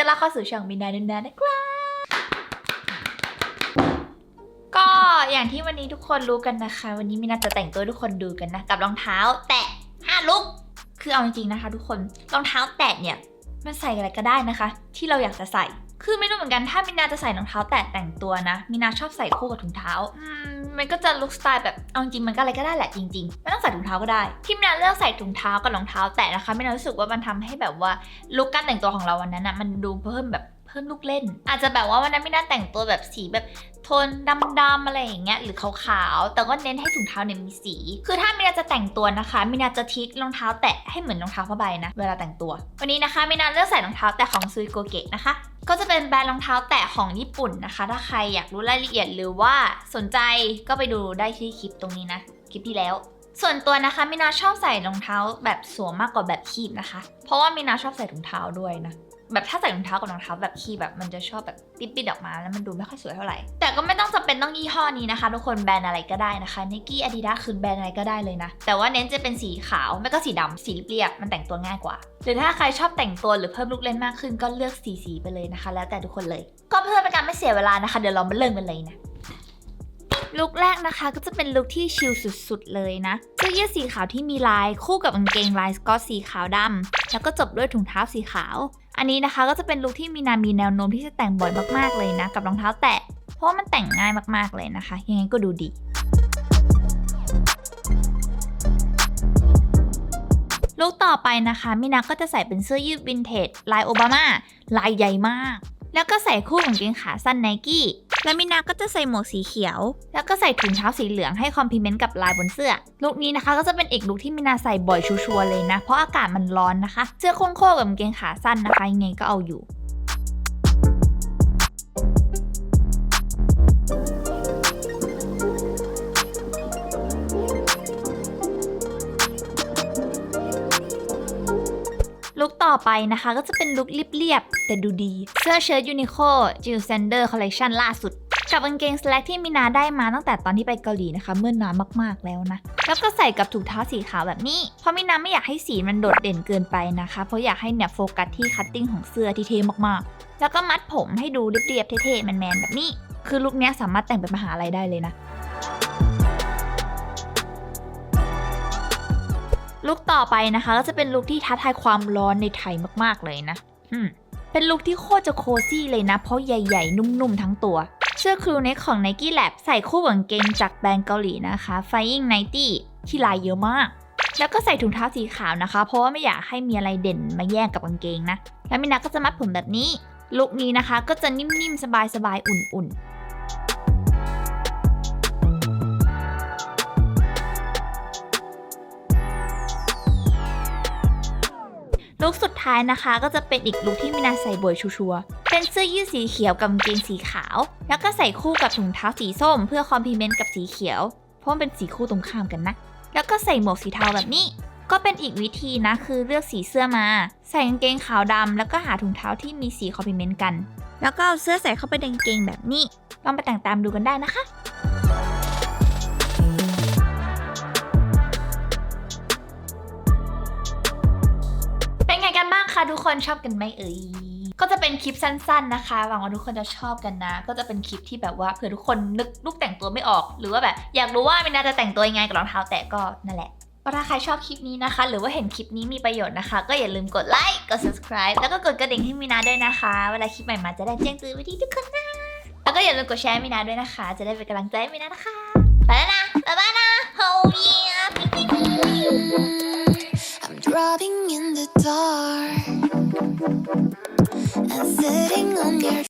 ต้อนรับเข้าสู่ช่องมินนานุนานะครับก็อย่างที่วันนี้ทุกคนรู้กันนะคะ วันนี้มินาจะแต่งตัวให้ทุกคนดูกันนะ กับรองเท้า แตะห้าลุก คือเอาจริงๆนะคะ ทุกคนรองเท้าแตะเนี่ยมันใส่อะไรก็ได้นะคะ ที่เราอยากจะใส่ คือไม่รู้เหมือนกันถ้ามินาจะใส่รองเท้าแตะแต่งตัวนะมินาชอบใส่คู่กับถุงเท้าอมันก็จะลุคสไตล์แบบเอาจริงมันก็อะไรก็ได้แหละจริงๆไม่ต้องใส่ถุงเท้าก็ได้ ที่มินาเลือกใส่ถุงเท้ากับรองเท้าแตะนะคะมินารู้สึกว่ามันทำให้แบบว่าลุคการแต่งตัวของเราวันนั้นนะมันดูเพิ่มแบบ เพิ่มลูกเล่น อาจจะแบบว่าวันนั้นมินาแต่งตัวแบบสีแบบโทนดำๆอะไรอย่างเงี้ยหรือขาวๆแต่ก็เน้นให้ถุงเท้าเนี่ยมีสี คือถ้ามินาจะแต่งตัวนะคะมินาจะทิกรองเท้าแตะให้เหมือนรองเท้าผ้าใบนะเวลาแต่งตัว วันนี้นะคะมินาเลือกใส่รองเท้าแตะของซูโกเกะนะคะก็จะเป็นแบรนด์รองเท้าแตะของญี่ปุ่นนะคะ ถ้าใครอยากรู้รายละเอียดหรือว่าสนใจก็ไปดูได้ที่คลิปตรงนี้นะคลิปที่แล้ว ส่วนตัวนะคะมินาชอบใส่รองเท้าแบบสวมมากกว่าแบบคีบนะคะ เพราะว่ามินาชอบใส่ถุงเท้าด้วยนะ แบบถ้าใส่รองเท้ากับรองเท้าแบบคีแบบมันจะชอบแบบปิดๆออกมา แล้วมันดูไม่ค่อยสวยเท่าไหร่ แต่ก็ไม่ต้องจำเป็นต้องยี่ห้อนี้นะคะ ทุกคนแบรนด์อะไรก็ได้นะคะนิกกี้อาดิดาคือแบรนด์อะไรก็ได้เลยนะ แต่ว่าเน้นจะเป็นสีขาวไม่ก็สีดำสีเรียบมันแต่งตัวง่ายกว่า หรือถ้าใครชอบแต่งตัวหรือเพิ่มลุกเล่นมากขึ้นก็เลือกสีสีๆไปเลยนะคะ แล้วแต่ทุกคนเลย ก็เพื่อเป็นการไม่เสียเวลานะคะ เดี๋ยวเรามาเริ่มกันเลยนะ ลุคแรกนะคะก็จะเป็นลุคที่ชิลสุดๆเลยนะเสื้อยืดสีขาวที่มีลายคู่กับกางเกงลายสกอตสีขาวดำแล้วก็จบด้วยถุงเท้าสีขาว อันนี้นะคะก็จะเป็นลุคที่มีนามีแนวโน้มที่จะแต่งบ่อยมากๆเลยนะกับรองเท้าแตะเพราะว่ามันแต่งง่ายมากๆเลยนะคะ ยังไงก็ดูดีลุคต่อไปนะคะมินาก็จะใส่เป็นเสื้อยืดวินเทจลายโอบามาลายใหญ่มาก แล้วก็ใส่คู่กับกางเกงขาสั้นไนกี้ แล้วมินาก็จะใส่หมวกสีเขียว แล้วก็ใส่ถุงเท้าสีเหลืองให้คอมพลีเมนต์กับลายบนเสื้อ ลุคนี้นะคะก็จะเป็นอีกลุคที่มินาใส่บ่อยชัวร์เลยนะ เพราะอากาศมันร้อนนะคะ เสื้อโค้งๆกับกางเกงขาสั้นนะคะยังไงก็เอาอยู่ ต่อไปนะคะก็จะเป็นลุคเรียบๆแต่ดูดี เสื้อเชิ้ตยูนิโคจิลเซนเดอร์คอลเลคชันล่าสุด กับกางเกงสแลกที่มินาได้มาตั้งแต่ตอนที่ไปเกาหลีนะคะเมื่อนานมากๆแล้วนะ แล้วก็ใส่กับถุงเท้าสีขาวแบบนี้ เพราะมินาไม่อยากให้สีมันโดดเด่นเกินไปนะคะ เพราะอยากให้เนี่ยโฟกัสที่คัตติ้งของเสื้อที่เท่มากๆ แล้วก็มัดผมให้ดูเรียบๆเท่ๆแมนๆแบบนี้ คือลุคนี้สามารถแต่งไปมหาลัยได้เลยนะ ลุคต่อไปนะคะก็จะเป็นลุคที่ท้าทายความร้อนในไทยมากๆเลยนะอืมเป็นลุคที่โคตรจะโคซี่เลยนะ เพราะใหญ่ๆ นุ่มๆ ทั้งตัว เสื้อครูเน็กของ Nike Lab ใส่คู่กับกางเกงจากแบรนด์เกาหลีนะคะ Flying 90 ที่ลายเยอะมาก แล้วก็ใส่ถุงเท้าสีขาวนะคะ เพราะว่าไม่อยากให้มีอะไรเด่นมาแย่งกับกางเกงนะ แล้วมินาก็จะมัดผมแบบนี้ ลุคนี้นะคะก็จะนิ่มๆ สบายๆ อุ่นๆ ลุคสุดท้ายนะคะ ก็จะเป็นอีกลุคที่มินาใส่บ่อยชัวร์ๆเป็นเสื้อยืดสีเขียวกับกางเกงสีขาว แล้วก็ใส่คู่กับถุงเท้าสีส้ม เพื่อคอมพลีเมนต์กับสีเขียว เพราะมันเป็นสีคู่ตรงข้ามกันนะ แล้วก็ใส่หมวกสีเทาแบบนี้ ก็เป็นอีกวิธีนะคือเลือกสีเสื้อมา ใส่กางเกงขาวดำแล้วก็หาถุงเท้าที่มีสีคอมพลีเมนต์กัน แล้วก็เอาเสื้อใส่เข้าไปในกางเกงแบบนี้ลองไปแต่งตามดูกันได้นะคะ คะทุกคนชอบกันไหมเอ่ยก็จะเป็นคลิปสั้นๆนะคะ หวังว่าทุกคนจะชอบกันนะ ก็จะเป็นคลิปที่แบบว่าเผื่อทุกคนนึกลุกแต่งตัวไม่ออก หรือว่าแบบอยากรู้ว่ามินาจะแต่งตัวยังไงกับรองเท้าแตะก็นั่นแหละถ้าใครชอบคลิปนี้นะคะ หรือว่าเห็นคลิปนี้มีประโยชน์นะคะ ก็อย่าลืมกดไลค์ กด subscribe แล้วก็กดกระดิ่งให้มินาด้วยนะคะ เวลาคลิปใหม่มาจะได้แจ้งเตือนไปที่ทุกคนนะ แล้วก็อย่าลืมกดแชร์มินาด้วยนะคะ จะได้เป็นกำลังใจให้มินานะคะ ไปแล้วนะ บ๊ายบายนะ Oh yeah I'm dropping in the dark sitting on your